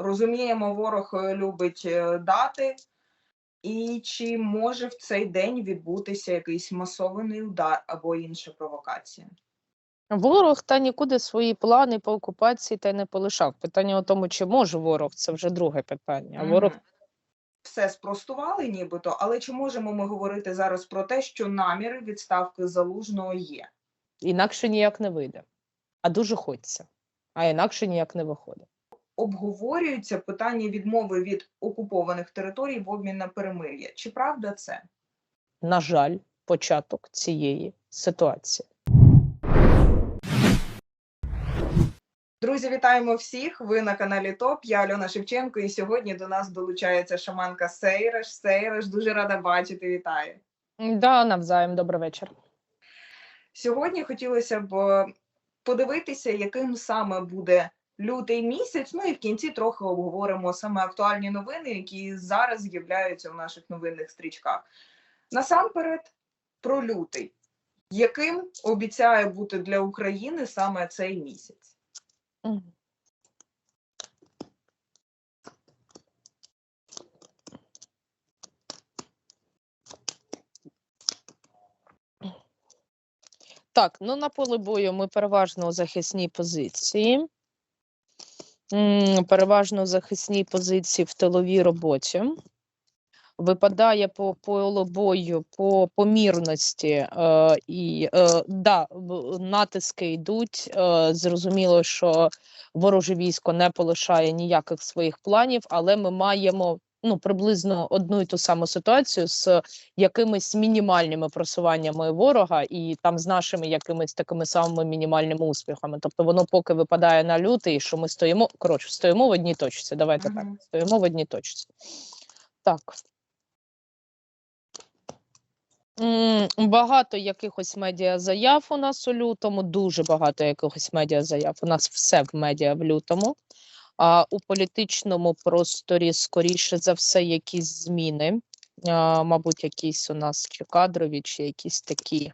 Розуміємо, ворог е, любить е, дати. І чи може в цей день відбутися якийсь масований удар або інша провокація? Ворог та нікуди свої плани по окупації та й не полишав. Питання у тому, чи може ворог, це вже друге питання. А ворог Все спростували нібито, але чи можемо ми говорити зараз про те, що наміри відставки залужного є? інакше ніяк не вийде. А дуже хочеться. А інакше ніяк не виходить. Обговорюється питання відмови від окупованих територій в обмін на перемир'я. Чи правда це? На жаль, початок цієї ситуації. Друзі, вітаємо всіх! Ви на каналі ТОП. Я Альона Шевченко, і сьогодні до нас долучається шаманка Сейреш. Сейреш, дуже рада бачити. Вітаю! Да, навзаєм, добрий вечір. Сьогодні хотілося б подивитися, яким саме буде лютий місяць. Ну і в кінці трохи обговоримо саме актуальні новини, які зараз з'являються в наших новинних стрічках. Насамперед, про лютий, яким обіцяє бути для України саме цей місяць? Так, ну на полі бою ми переважно у захисній позиції. Переважно захисній позиції в тиловій роботі. Випадає по полу бою по помірності, е, і е, да, натиски йдуть. Е, зрозуміло, що вороже військо не полишає ніяких своїх планів, але ми маємо ну приблизно одну і ту саму ситуацію з якимись мінімальними просуваннями ворога, і там з нашими якимись такими самими мінімальними успіхами. Тобто воно поки випадає на лютий, що ми стоїмо коротше, стоїмо в одній точці. Давайте так, стоїмо в одній точці. Так. Багато якихось медіазаяв у нас у лютому, дуже багато якихось медіазаяв. У нас все в медіа в лютому. А у політичному просторі, скоріше за все, якісь зміни. А, мабуть, якісь у нас чи кадрові, чи якісь такі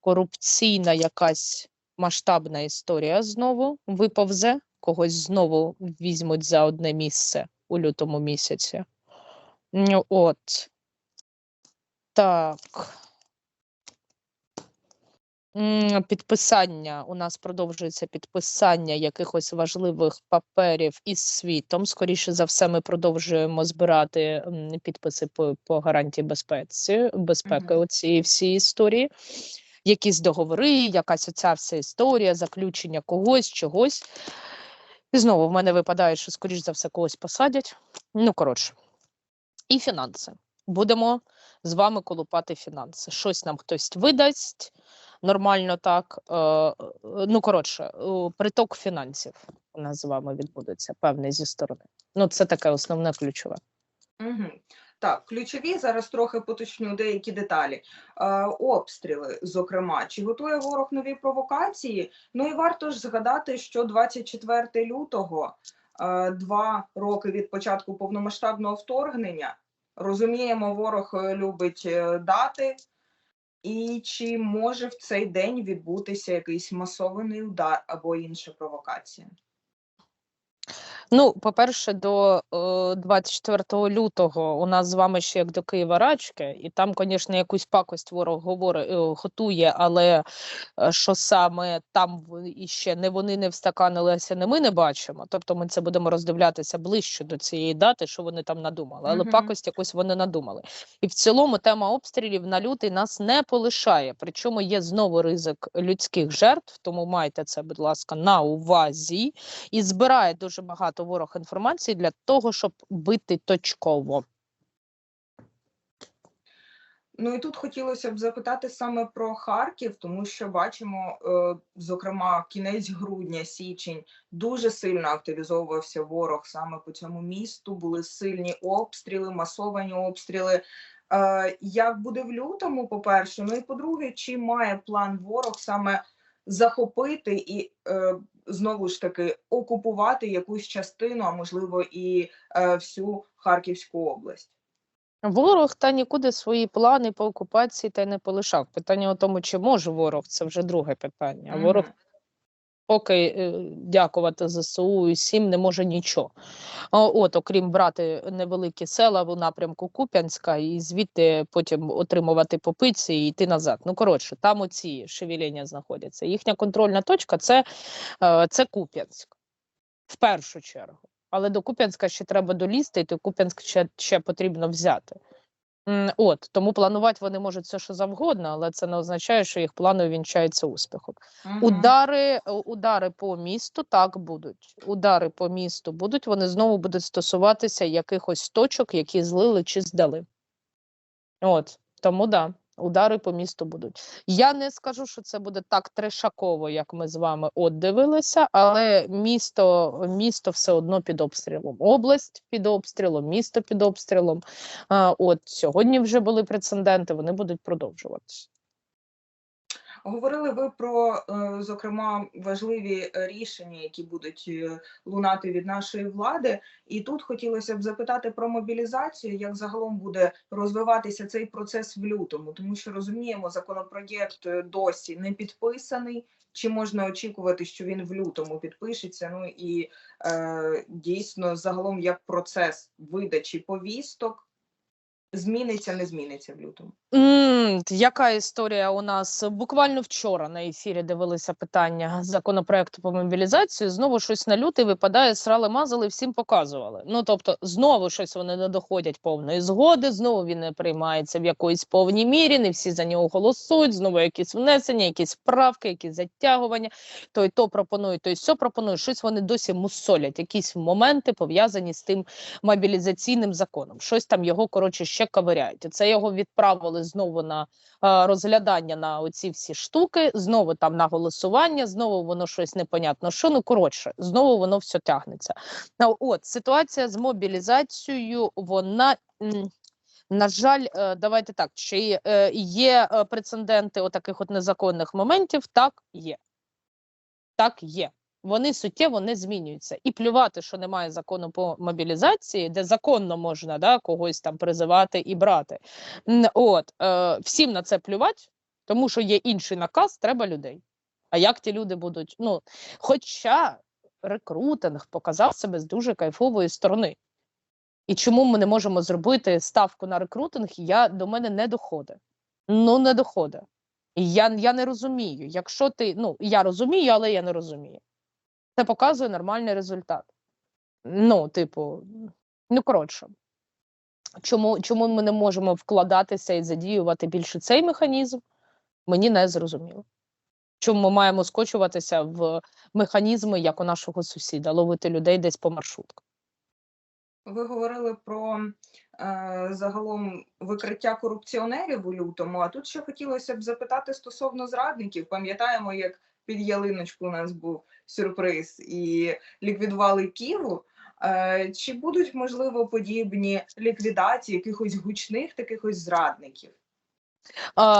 корупційна якась масштабна історія знову виповзе, когось знову візьмуть за одне місце у лютому місяці. От. Так. Підписання у нас продовжується підписання якихось важливих паперів із світом. Скоріше за все, ми продовжуємо збирати підписи по, по гарантії безпеці, безпеки у цієї всій історії. Якісь договори, якась оця вся історія, заключення когось, чогось. І знову в мене випадає, що, скоріш за все, когось посадять. Ну, коротше. І фінанси. Будемо з вами колупати фінанси. Щось нам хтось видасть нормально так. Е, е, ну, коротше, е, приток фінансів у нас з вами відбудеться певний зі сторони. Ну, це таке основне ключове. Угу. Так, ключові зараз трохи поточню деякі деталі. Е, обстріли, зокрема, чи готує ворог нові провокації? Ну і варто ж згадати, що 24 лютого, е, два роки від початку повномасштабного вторгнення. Розуміємо, ворог е, любить е, дати. І чи може в цей день відбутися якийсь масований удар або інша провокація? Ну, по-перше, до е, 24 лютого у нас з вами ще як до Києва рачки, і там, звісно, якусь пакость ворог говорить, е, готує, але е, що саме там в- іще не вони не встаканилися, не ми не бачимо. Тобто ми це будемо роздивлятися ближче до цієї дати, що вони там надумали. Але Мгм. пакость якусь вони надумали. І в цілому тема обстрілів на лютий нас не полишає. Причому є знову ризик людських жертв, тому майте це, будь ласка, на увазі і збирає дуже багато ворог інформації для того, щоб бити точково. Ну і тут хотілося б запитати саме про Харків, тому що бачимо, е, зокрема, кінець грудня, січень дуже сильно активізовувався ворог саме по цьому місту. Були сильні обстріли, масовані обстріли. Е, Як буде в лютому, по-перше, ну і по-друге, чи має план ворог саме захопити і е, знову ж таки окупувати якусь частину, а можливо і е, всю Харківську область? Ворог та нікуди свої плани по окупації та й не полишав. Питання у тому, чи може ворог, це вже друге питання. А Ворог Мгм. Поки е, дякувати ЗСУ і всім не може нічого. От, окрім брати невеликі села в напрямку Куп'янська і звідти потім отримувати попиці і йти назад. Ну коротше, там оці шевеління знаходяться. Їхня контрольна точка це, е, це Куп'янськ в першу чергу. Але до Куп'янська ще треба долізти, і той Куп'янськ ще, ще потрібно взяти. От тому планувати вони можуть все, що завгодно, але це не означає, що їх плани увінчаються успіхом. Угу. Удари, е, удари по місту так будуть. Удари по місту будуть. Вони знову будуть стосуватися якихось точок, які злили чи здали. От тому да, удари по місту будуть. Я не скажу, що це буде так трешаково, як ми з вами от дивилися, але місто, місто все одно під обстрілом. Область під обстрілом, місто під обстрілом. От сьогодні вже були прецеденти, вони будуть продовжуватися. Говорили ви про, е, зокрема, важливі е, рішення, які будуть е, лунати від нашої влади. І тут хотілося б запитати про мобілізацію, як загалом буде розвиватися цей процес в лютому, тому що розуміємо, законопроєкт досі не підписаний. Чи можна очікувати, що він в лютому підпишеться? Ну і е, дійсно, загалом, як процес видачі повісток зміниться, не зміниться в лютому. М, Яка історія у нас? Буквально вчора на ефірі дивилися питання законопроекту по мобілізацію. Знову щось на лютий випадає, срали мазали, всім показували. Ну тобто, знову щось вони не доходять повної згоди, знову він не приймається в якоїсь повній мірі, не всі за нього голосують, знову якісь внесення, якісь правки, якісь затягування. Той то пропонує, той сьо пропонує. Щось вони досі мусолять, якісь моменти пов'язані з тим мобілізаційним законом. Щось там його коротше ще ковиряють. І Це його відправили знову на е, розглядання на оці всі штуки, знову там на голосування, знову воно щось непонятно. Що ну коротше, знову воно все тягнеться. Ну, От ситуація з мобілізацією, вона. На жаль, е, давайте так. Чи е, є прецеденти отаких от незаконних моментів? Так, є. Так, є. Вони суттєво не змінюються. І плювати, що немає закону по мобілізації, де законно можна да, когось там призивати і брати. От, е, всім на це плювати, тому що є інший наказ, треба людей. А як ті люди будуть? Ну, хоча рекрутинг показав себе з дуже кайфової сторони. І чому ми не можемо зробити ставку на рекрутинг, я до мене не доходить. Ну, не доходить. Я, я не розумію. Якщо ти, ну я розумію, але я не розумію. Це показує нормальний результат. Ну, типу, ну коротше. Чому, чому ми не можемо вкладатися і задіювати більше цей механізм? Мені не зрозуміло. Чому ми маємо скочуватися в механізми, як у нашого сусіда, ловити людей десь по маршрутках? Ви говорили про е, загалом викриття корупціонерів у лютому. А тут ще хотілося б запитати стосовно зрадників. Пам'ятаємо, як під ялиночку у нас був сюрприз і ліквідували Ківу. Е, чи будуть можливо подібні ліквідації якихось гучних таких ось зрадників?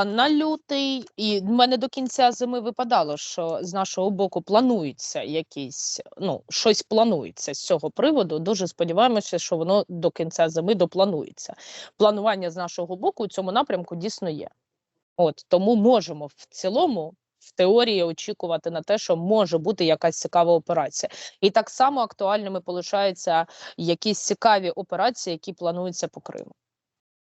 На лютий, і в мене до кінця зими випадало, що з нашого боку планується якісь, ну, щось планується з цього приводу. Дуже сподіваємося, що воно до кінця зими допланується. Планування з нашого боку у цьому напрямку дійсно є. От тому можемо в цілому. В теорії очікувати на те, що може бути якась цікава операція, і так само актуальними полишаються якісь цікаві операції, які плануються по Криму.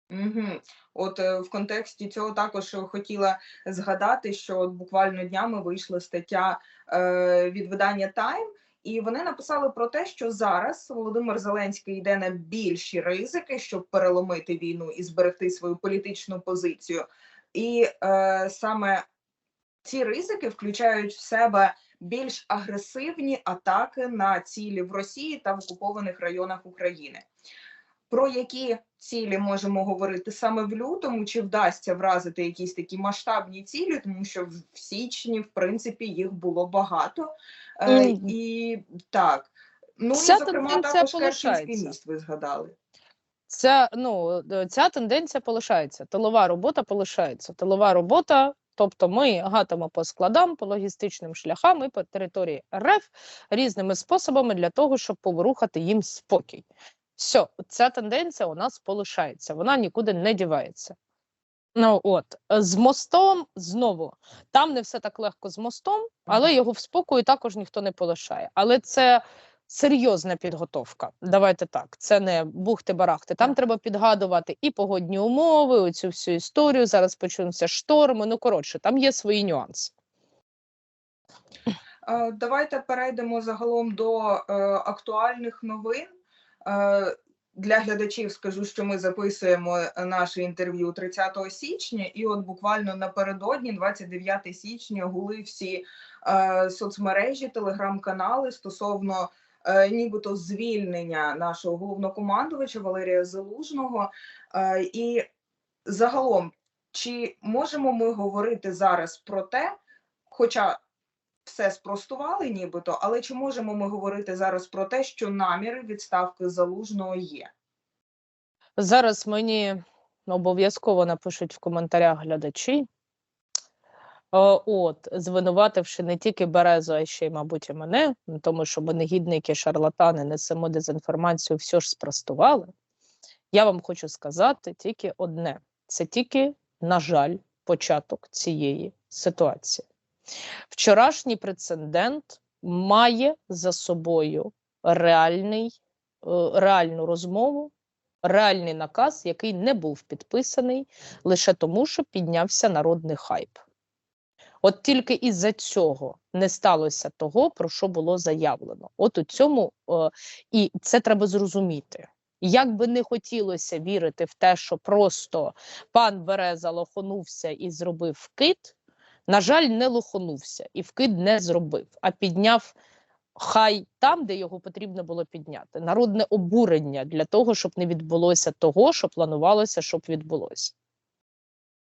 Угу. От е, в контексті цього також хотіла згадати, що от буквально днями вийшла стаття е, від видання Time, і вони написали про те, що зараз Володимир Зеленський йде на більші ризики, щоб переломити війну і зберегти свою політичну позицію. І е, саме ці ризики включають в себе більш агресивні атаки на цілі в Росії та в окупованих районах України. Про які цілі можемо говорити саме в лютому? Чи вдасться вразити якісь такі масштабні цілі, тому що в січні, в принципі, їх було багато. Е, і так, ну Ця і зокрема також Керченський міст ви згадали. Ця ну е, ця тенденція полишається. Тилова робота полишається. Тилова робота. Тобто ми гатимо по складам, по логістичним шляхам і по території РФ різними способами для того, щоб поворухати їм спокій. Все, ця тенденція у нас полишається, вона нікуди не дівається. Ну от з мостом знову там не все так легко з мостом, але його в спокою також ніхто не полишає. Але це серйозна підготовка. Давайте так. Це не бухти-барахти. Там треба підгадувати і погодні умови, оцю всю історію. Зараз почнуться шторми. Ну коротше, там є свої нюанси. Е, Давайте перейдемо загалом до е, актуальних новин. Е, Для глядачів скажу, що ми записуємо наше інтерв'ю 30 січня, і от буквально напередодні, 29 січня, гули всі е, соцмережі, телеграм-канали стосовно нібито звільнення нашого головнокомандувача Валерія Залужного. Е, і загалом, чи можемо ми говорити зараз про те, хоча все спростували, нібито, але чи можемо ми говорити зараз про те, що наміри відставки залужного є? Зараз мені обов'язково напишуть в коментарях глядачі. Е, От, звинувативши не тільки Березу, а ще й, мабуть, і мене, тому що ми негідники, шарлатани, несемо дезінформацію, все ж спростували. Я вам хочу сказати тільки одне: це тільки, на жаль, початок цієї ситуації. Вчорашній прецедент має за собою реальний, е, реальну розмову, реальний наказ, який не був підписаний лише тому, що піднявся народний хайп. От тільки із-за цього не сталося того, про що було заявлено. От у цьому е, і це треба зрозуміти. Як би не хотілося вірити в те, що просто пан Береза лохонувся і зробив вкид, на жаль, не лохонувся і вкид не зробив, а підняв хай там, де його потрібно було підняти. Народне обурення для того, щоб не відбулося того, що планувалося, щоб відбулося.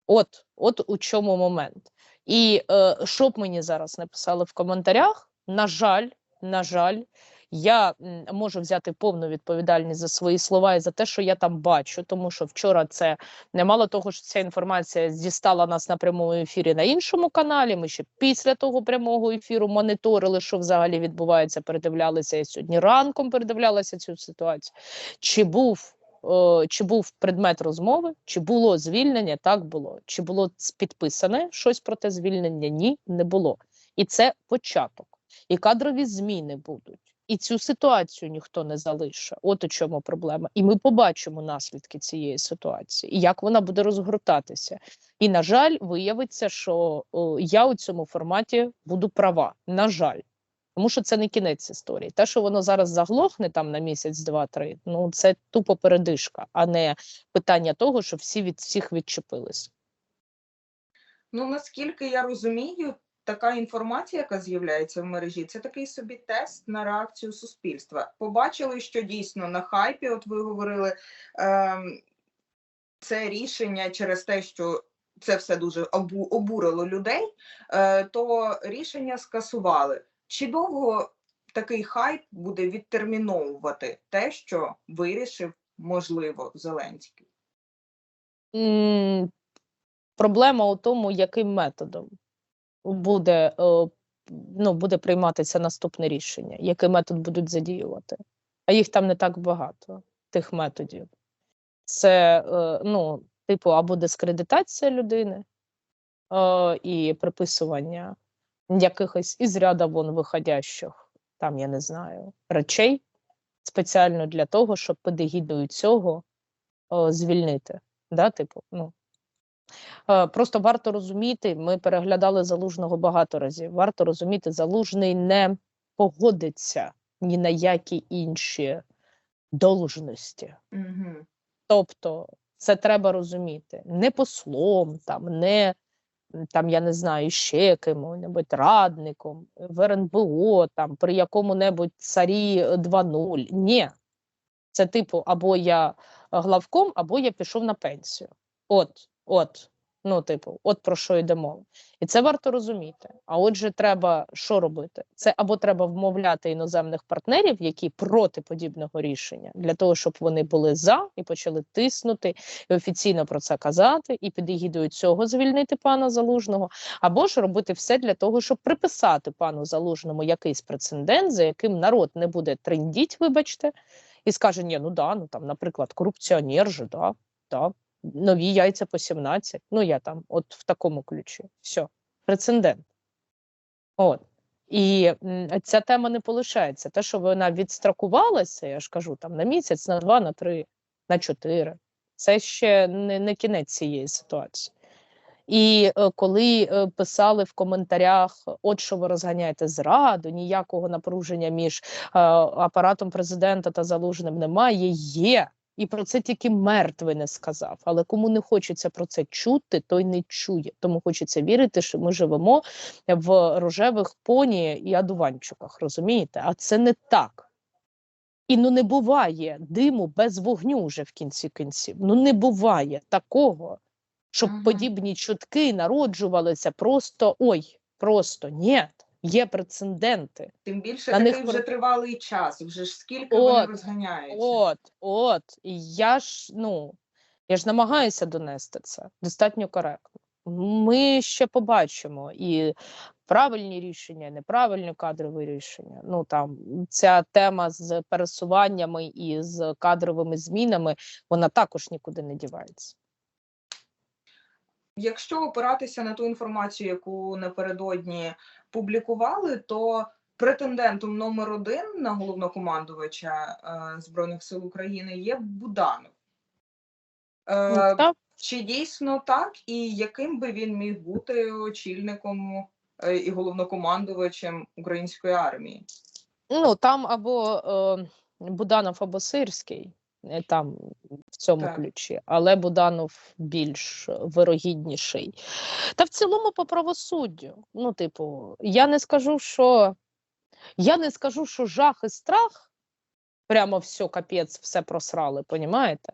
От, от у чому момент. І е, що б мені зараз написали в коментарях, на жаль, на жаль, я можу взяти повну відповідальність за свої слова і за те, що я там бачу, тому що вчора це не мало того, що ця інформація дістала нас на прямому ефірі на іншому каналі. Ми ще після того прямого ефіру моніторили, що взагалі відбувається, передивлялися. Я сьогодні ранком передивлялася цю ситуацію. Чи був е, чи був предмет розмови, чи було звільнення? Так було. Чи було підписане щось про те звільнення? Ні, не було. І це початок. І кадрові зміни будуть. І цю ситуацію ніхто не залишить. От у чому проблема. І ми побачимо наслідки цієї ситуації, і як вона буде розгортатися. І, на жаль, виявиться, що о, я у цьому форматі буду права. На жаль. Тому що це не кінець історії. Те, що воно зараз заглохне там на місяць, два-три, ну це тупо передишка, а не питання того, що всі від всіх відчепились. Ну наскільки я розумію, така інформація, яка з'являється в мережі, це такий собі тест на реакцію суспільства. Побачили, що дійсно на хайпі, от ви говорили, ем, це рішення через те, що це все дуже обурило людей, е, то рішення скасували. Чи довго такий хайп буде відтерміновувати те, що вирішив, можливо, Зеленський? М, Проблема у тому, яким методом буде, е, ну, буде прийматися наступне рішення, який метод будуть задіювати. А їх там не так багато, тих методів. Це, е, ну, типу, або дискредитація людини е, і приписування якихось із ряда вон виходящих, там, я не знаю, речей спеціально для того, щоб під егідою цього е, звільнити. Да, типу, ну. Е, Просто варто розуміти, ми переглядали залужного багато разів. Варто розуміти, залужний не погодиться ні на які інші должності. Угу. Тобто, це треба розуміти. Не послом, там, не там, я не знаю, ще яким-небудь радником в РНБО, там, при якому-небудь царі 2.0. Ні. Це типу, або я главком, або я пішов на пенсію. От, от. Ну, типу, от про що йде мова. І це варто розуміти. А отже, треба що робити? Це або треба вмовляти іноземних партнерів, які проти подібного рішення, для того, щоб вони були за і почали тиснути і офіційно про це казати, і під егідою цього звільнити пана залужного, або ж робити все для того, щоб приписати пану залужному якийсь прецедент, за яким народ не буде трендіть, вибачте, і скаже: ні, ну да, ну там, наприклад, корупціонер же, да, да. Нові яйця по 17. Ну, я там, от в такому ключі. Все, прецедент. От. І ця тема не полишається. Те, що вона відстракувалася, я ж кажу, там на місяць, на два, на три, на чотири. Це ще не, не кінець цієї ситуації. І е, коли е, писали в коментарях, от що ви розганяєте зраду, ніякого напруження між е, апаратом президента та залужним немає, є. І про це тільки мертвий не сказав. Але кому не хочеться про це чути, той не чує. Тому хочеться вірити, що ми живемо в рожевих поні і адуванчиках, розумієте? А це не так. І ну не буває диму без вогню вже в кінці кінців. Ну не буває такого, щоб Мгм. подібні чутки народжувалися просто ой, просто ні. Є прецеденти. Тим більше На них такий вже тривалий час. Вже ж скільки вони От, розганяються. От, от. І я ж ну я ж намагаюся донести це достатньо коректно. Ми ще побачимо і правильні рішення, і неправильні кадрові рішення. Ну там ця тема з пересуваннями і з кадровими змінами, вона також нікуди не дівається. Якщо опиратися на ту інформацію, яку напередодні публікували, то претендентом номер один на головнокомандувача е, збройних сил України є Буданов. Е, Та Чи дійсно так, і яким би він міг бути очільником е, і головнокомандувачем української армії? Ну, там або е, Буданов, або Сирський, там в цьому Так. ключі, але Буданов більш вирогідніший. Та в цілому по правосуддю. Ну, типу, я не скажу, що я не скажу, що жах і страх, прямо все, капець, все просрали, понімаєте?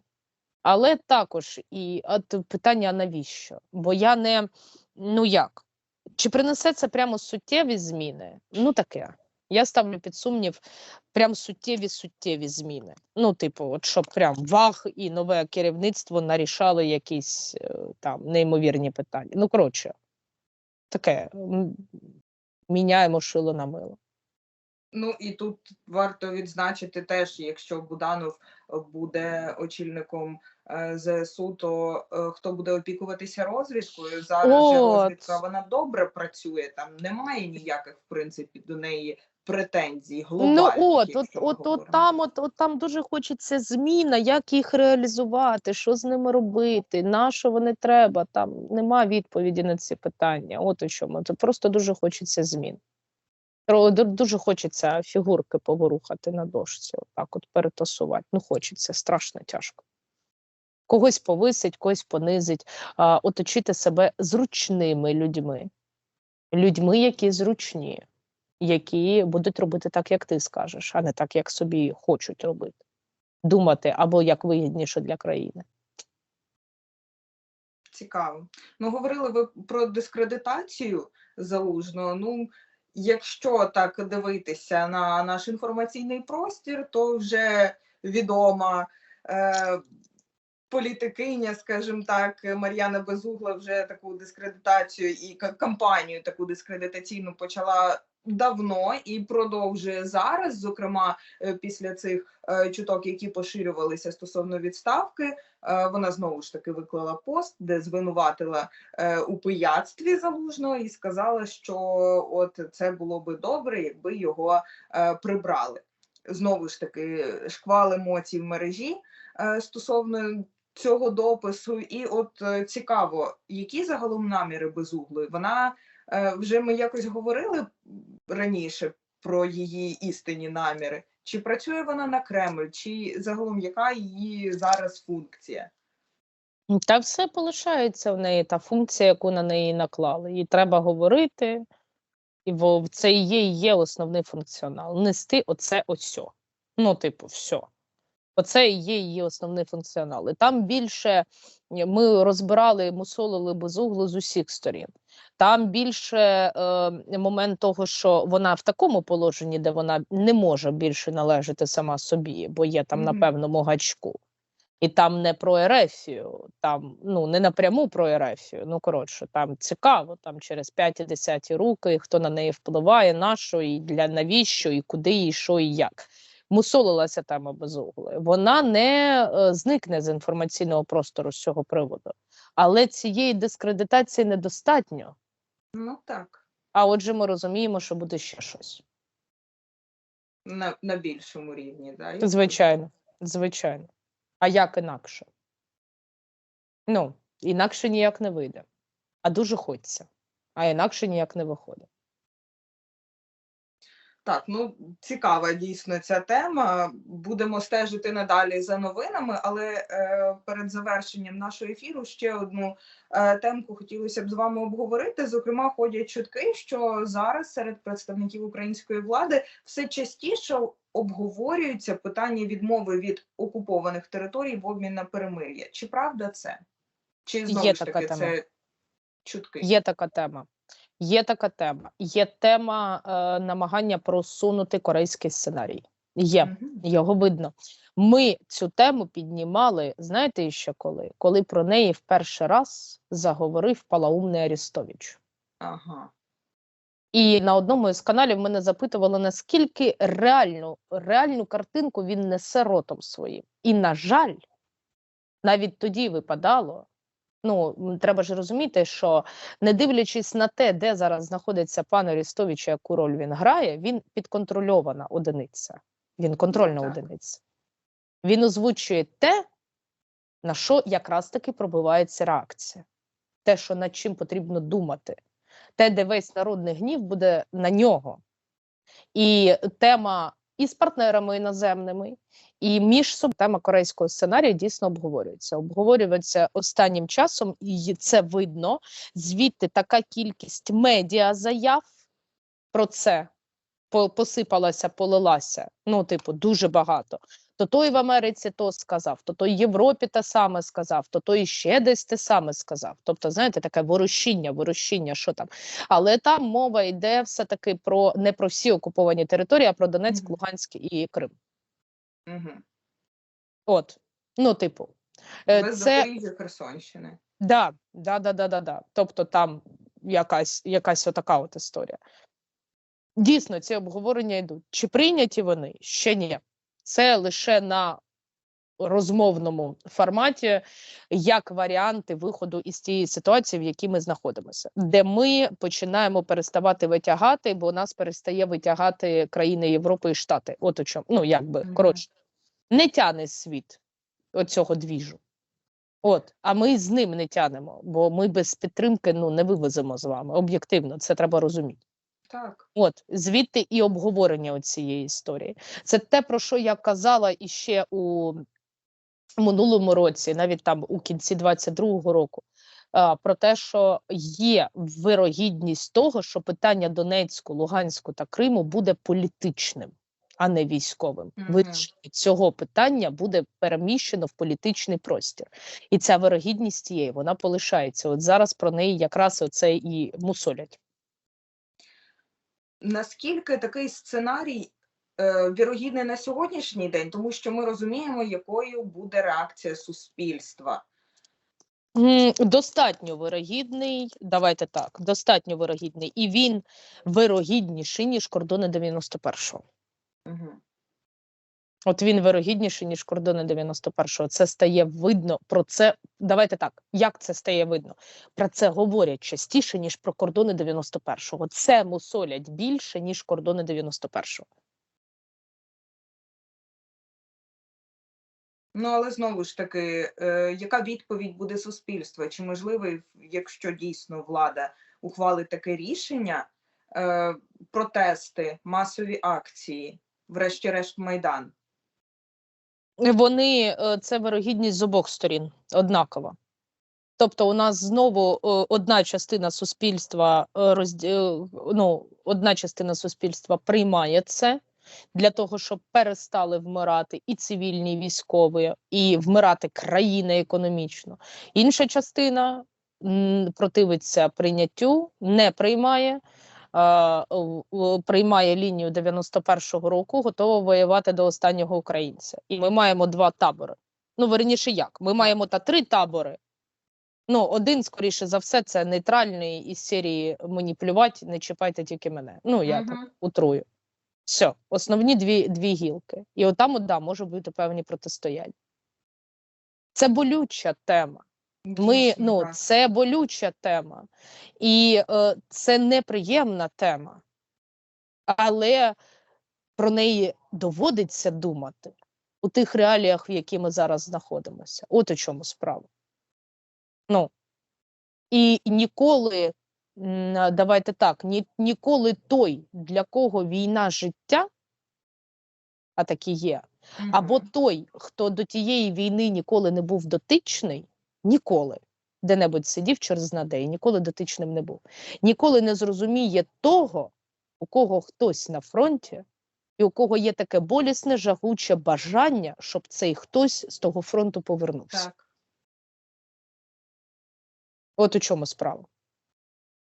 Але також і от питання, навіщо? Бо я не ну як? Чи принесе це прямо суттєві зміни? Ну таке. Я ставлю під сумнів прям суттєві суттєві зміни. Ну, типу, от щоб прям вах і нове керівництво нарішало якісь е, там неймовірні питання. Ну, коротше, таке міняємо шило на мило. Ну і тут варто відзначити теж, якщо Буданов е, буде очільником е, ЗСУ, то хто буде опікуватися розвідкою? Зараз же розвідка вона добре працює. Там немає ніяких в принципі до неї претензій. Ну от, от, от, от там, от, от там дуже хочеться зміна, як їх реалізувати, що з ними робити, на що вони треба. Там нема відповіді на ці питання. От у чому. Це просто дуже хочеться змін. Дуже хочеться фігурки поворухати на дошці, отак от перетасувати. Ну, хочеться, страшно тяжко. Когось повисить, когось понизить, а, оточити себе зручними людьми. Людьми, які зручні, які будуть робити так, як ти скажеш, а не так, як собі хочуть робити. Думати або як вигідніше для країни. Цікаво. Ну, говорили ви про дискредитацію залужного. Ну, якщо так дивитися на наш інформаційний простір, то вже відома е, політикиня, скажімо так, Мар'яна Безугла вже таку дискредитацію і кампанію таку дискредитаційну почала давно і продовжує зараз, зокрема е, після цих е, чуток, які поширювалися стосовно відставки. Е, Вона знову ж таки виклала пост, де звинуватила у пияцтві залужного і сказала, що от це було би добре, якби його прибрали. Знову ж таки, шквал емоцій в мережі стосовно цього допису. І от цікаво, які загалом наміри безуглої? Вона вже ми якось говорили раніше про її істинні наміри. Чи працює вона на Кремль, чи загалом яка її зараз функція? Та все полишається в неї та функція, яку на неї наклали. Їй треба говорити, і це є, є основний функціонал. Нести оце осьо. Ну, типу, все. Оце і є її основний функціонал. І там більше е, ми розбирали, мусолили безуглу з усіх сторін. Там більше е, момент того, що вона в такому положенні, де вона не може більше належати сама собі, бо є там на певному гачку. І там не про Ерефію, там ну не напряму про Ерефію. Ну коротше, там цікаво, там через п'яті десяті руки, хто на неї впливає, на що і для навіщо, і куди, і що, і як. Мусолилася тема безугли, вона не е, зникне з інформаційного простору з цього приводу. Але цієї дискредитації недостатньо. Ну так, А отже, ми розуміємо, що буде ще щось. на, на більшому рівні. Да? Звичайно, звичайно. А як інакше? Ну, інакше ніяк не вийде. А дуже хочеться. А інакше ніяк не виходить. Так, ну цікава дійсно ця тема. Будемо стежити надалі за новинами, але е, перед завершенням нашого ефіру ще одну е, темку хотілося б з вами обговорити. Зокрема, ходять чутки, що зараз серед представників української влади все частіше обговорюються питання відмови від окупованих територій в обмін на перемир'я. Чи правда це? Чи знову Є ж така таки тема. це чутки? Є така тема. Є така тема. Є тема е, намагання просунути корейський сценарій. Є. Його видно. Ми цю тему піднімали, знаєте, ще коли? Коли про неї в перший раз заговорив Палаумний Арістович. Ага. І на одному із каналів мене запитували, наскільки реальну, реальну картинку він несе ротом своїм. І, на жаль, навіть тоді випадало. Ну, треба ж розуміти, що не дивлячись на те, де зараз знаходиться пан Арістович, яку роль він грає, він підконтрольована одиниця. Він контрольна так. одиниця. Він озвучує те, на що якраз таки пробивається реакція. Те, що над чим потрібно думати, те, де весь народний гнів буде на нього. І тема і з партнерами іноземними, і між собою тема корейського сценарію дійсно обговорюється. Обговорюється останнім часом, і це видно. Звідти така кількість медіа заяв про це посипалася, полилася. Ну, типу, дуже багато. То той в Америці то сказав, то той Європі те саме сказав, то той ще десь те саме сказав. Тобто, знаєте, таке ворушіння, ворушіння, що там. Але там мова йде все-таки про не про всі окуповані території, а про Донецьк, Мгм. Луганськ і Крим. Угу. От, ну, типу, е, Без це Запоріжжя, Херсонщини. да, да, да, да, да, да. Тобто там якась, якась отака от історія. Дійсно, ці обговорення йдуть. Чи прийняті вони? Ще ні. Це лише на розмовному форматі, як варіанти виходу із тієї ситуації, в якій ми знаходимося, де ми починаємо переставати витягати, бо нас перестає витягати країни Європи і Штати. От у чому, ну якби коротше, не тяне світ оцього двіжу. От, а ми з ним не тянемо, бо ми без підтримки ну не вивеземо з вами. Об'єктивно, це треба розуміти. Так. От звідти і обговорення цієї історії. Це те, про що я казала іще у минулому році, навіть там у кінці 22-го року. Про те, що є вирогідність того, що питання Донецьку, Луганську та Криму буде політичним, а не військовим. Мгм. Вирішення цього питання буде переміщено в політичний простір, і ця вирогідність є, вона полишається. От зараз про неї якраз оце і мусолять. Наскільки такий сценарій е, вірогідний на сьогоднішній день, тому що ми розуміємо, якою буде реакція суспільства. Достатньо вирогідний, давайте так, достатньо вирогідний, і він вирогідніший, ніж кордони 91-го. Угу. От він вирогідніший, ніж кордони 91-го. Це стає видно про це. Давайте так, як це стає видно? Про це говорять частіше, ніж про кордони 91-го. Це мусолять більше, ніж кордони 91-го. Ну але знову ж таки, е, яка відповідь буде суспільства? Чи можливо, якщо дійсно влада ухвалить таке рішення, е, протести, масові акції, врешті-решт майдан? Вони е, це вирогідність з обох сторін однакова. Тобто, у нас знову е, одна частина суспільства е, розді... ну, одна частина суспільства приймає це для того, щоб перестали вмирати і цивільні, і військові, і вмирати країни економічно. Інша частина противиться прийняттю, не приймає. Е, Приймає лінію 91-го року, готова воювати до останнього українця. І ми маємо два табори. Ну, верніше, як? Ми маємо та три табори. Ну, один, скоріше за все, це нейтральний із серії мені плювати, не чіпайте тільки мене. Ну, я так утрую. Все, основні дві, дві гілки. І отам, от, да, може бути певні протистояння. Це болюча тема. Ми, ну, це болюча тема, і е, це неприємна тема, але про неї доводиться думати у тих реаліях, в які ми зараз знаходимося. От у чому справа. Ну, і ніколи, давайте так, ні, ніколи той, для кого війна життя, а такі є, або той, хто до тієї війни ніколи не був дотичний, ніколи де-небудь сидів через наде і ніколи дотичним не був. Ніколи не зрозуміє того, у кого хтось на фронті, і у кого є таке болісне, жагуче бажання, щоб цей хтось з того фронту повернувся. так. От у чому справа.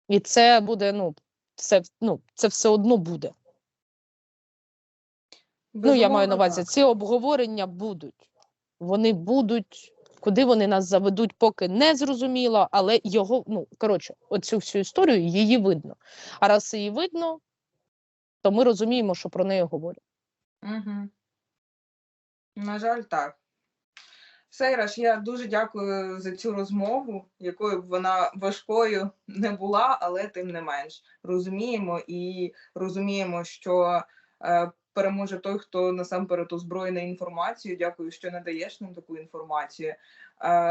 І це буде, ну, це, ну, це все одно буде. Ну, я маю на увазі, так. ці обговорення будуть. Вони будуть, куди вони нас заведуть, поки не зрозуміло, але його, ну, коротше, оцю всю історію її видно. А раз її видно, то ми розуміємо, що про неї говорять. Угу. На жаль, так. Сейраш, я дуже дякую за цю розмову, якою б вона важкою не була, але тим не менш розуміємо і розуміємо, що е, переможе той, хто насамперед озброєний інформацією. Дякую, що надаєш нам таку інформацію. Е,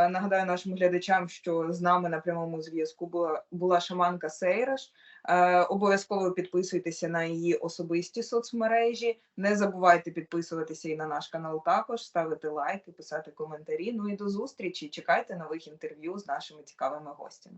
нагадаю нашим глядачам, що з нами на прямому зв'язку була, була шаманка Сейраш. Е, обов'язково підписуйтеся на її особисті соцмережі. Не забувайте підписуватися і на наш канал також, ставити лайки, писати коментарі. Ну і до зустрічі. Чекайте нових інтерв'ю з нашими цікавими гостями.